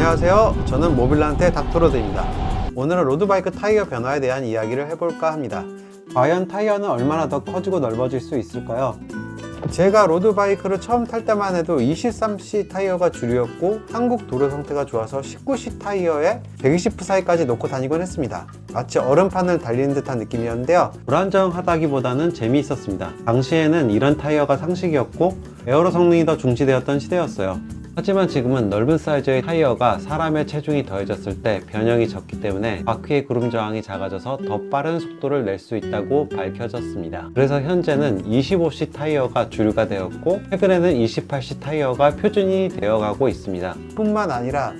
안녕하세요. 저는 모빌란테 닥터로드입니다. 오늘은 로드바이크 타이어 변화에 대한 이야기를 해볼까 합니다. 과연 타이어는 얼마나 더 커지고 넓어질 수 있을까요? 제가 로드바이크를 처음 탈 때만 해도 23C 타이어가 주류였고 한국 도로 상태가 좋아서 19C 타이어에 120 사이까지 놓고 다니곤 했습니다. 마치 얼음판을 달리는 듯한 느낌이었는데요. 불안정하다기보다는 재미있었습니다. 당시에는 이런 타이어가 상식이었고 에어로 성능이 더 중시되었던 시대였어요. 하지만 지금은 넓은 사이즈의 타이어가 사람의 체중이 더해졌을 때 변형이 적기 때문에 바퀴의 구름 저항이 작아져서 더 빠른 속도를 낼 수 있다고 밝혀졌습니다. 그래서 현재는 25C 타이어가 주류가 되었고 최근에는 28C 타이어가 표준이 되어가고 있습니다. 뿐만 아니라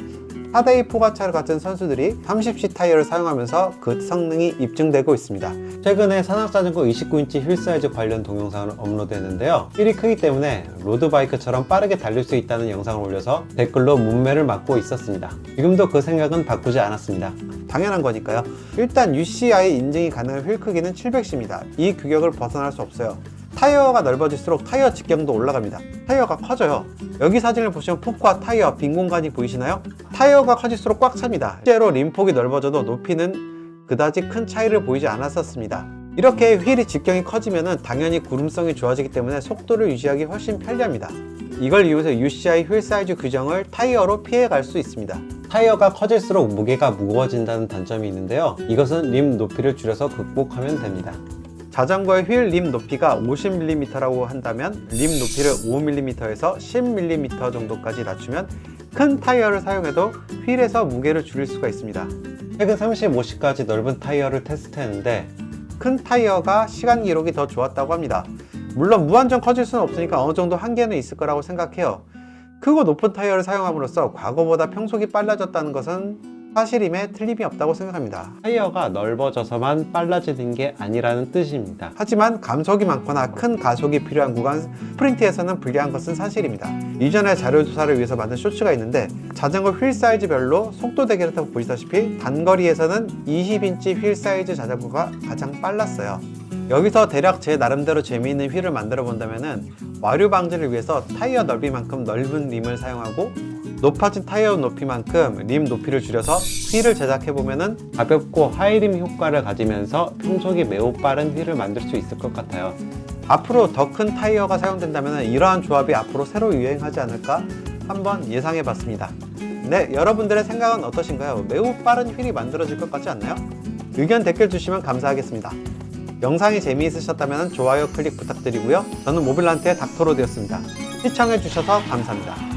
하데이 포가차를 같은 선수들이 30C 타이어를 사용하면서 그 성능이 입증되고 있습니다. 최근에 산악자전거 29인치 휠 사이즈 관련 동영상을 업로드했는데요. 휠이 크기 때문에 로드바이크처럼 빠르게 달릴 수 있다는 영상을 올려서 댓글로 문매를 맞고 있었습니다. 지금도 그 생각은 바꾸지 않았습니다. 당연한 거니까요. 일단 UCI 인증이 가능한 휠 크기는 700C입니다. 이 규격을 벗어날 수 없어요. 타이어가 넓어질수록 타이어 직경도 올라갑니다. 타이어가 커져요. 여기 사진을 보시면 폭과 타이어 빈 공간이 보이시나요? 타이어가 커질수록 꽉 찹니다. 실제로 림폭이 넓어져도 높이는 그다지 큰 차이를 보이지 않았었습니다. 이렇게 휠이 직경이 커지면 당연히 구름성이 좋아지기 때문에 속도를 유지하기 훨씬 편리합니다. 이걸 이용해서 UCI 휠 사이즈 규정을 타이어로 피해갈 수 있습니다. 타이어가 커질수록 무게가 무거워진다는 단점이 있는데요. 이것은 림 높이를 줄여서 극복하면 됩니다. 자전거의 휠 림 높이가 50mm라고 한다면 림 높이를 5mm에서 10mm 정도까지 낮추면 큰 타이어를 사용해도 휠에서 무게를 줄일 수가 있습니다. 최근 35C까지 넓은 타이어를 테스트했는데 큰 타이어가 시간 기록이 더 좋았다고 합니다. 물론 무한정 커질 수는 없으니까 어느 정도 한계는 있을 거라고 생각해요. 크고 높은 타이어를 사용함으로써 과거보다 평속이 빨라졌다는 것은 사실임에 틀림이 없다고 생각합니다. 타이어가 넓어져서만 빨라지는 게 아니라는 뜻입니다. 하지만 감속이 많거나 큰 가속이 필요한 구간 스프린트에서는 불리한 것은 사실입니다. 이전에 자료 조사를 위해서 만든 쇼츠가 있는데 자전거 휠 사이즈별로 속도 대결을 타고 보시다시피 단거리에서는 20인치 휠 사이즈 자전거가 가장 빨랐어요. 여기서 대략 제 나름대로 재미있는 휠을 만들어 본다면은 와류 방지를 위해서 타이어 넓이만큼 넓은 림을 사용하고 높아진 타이어 높이만큼 림 높이를 줄여서 휠을 제작해 보면은 가볍고 하이림 효과를 가지면서 평속이 매우 빠른 휠을 만들 수 있을 것 같아요. 앞으로 더 큰 타이어가 사용된다면 이러한 조합이 앞으로 새로 유행하지 않을까 한번 예상해 봤습니다. 네, 여러분들의 생각은 어떠신가요? 매우 빠른 휠이 만들어질 것 같지 않나요? 의견 댓글 주시면 감사하겠습니다. 영상이 재미있으셨다면 좋아요 클릭 부탁드리고요. 저는 모빌란트의 닥터로드였습니다. 시청해주셔서 감사합니다.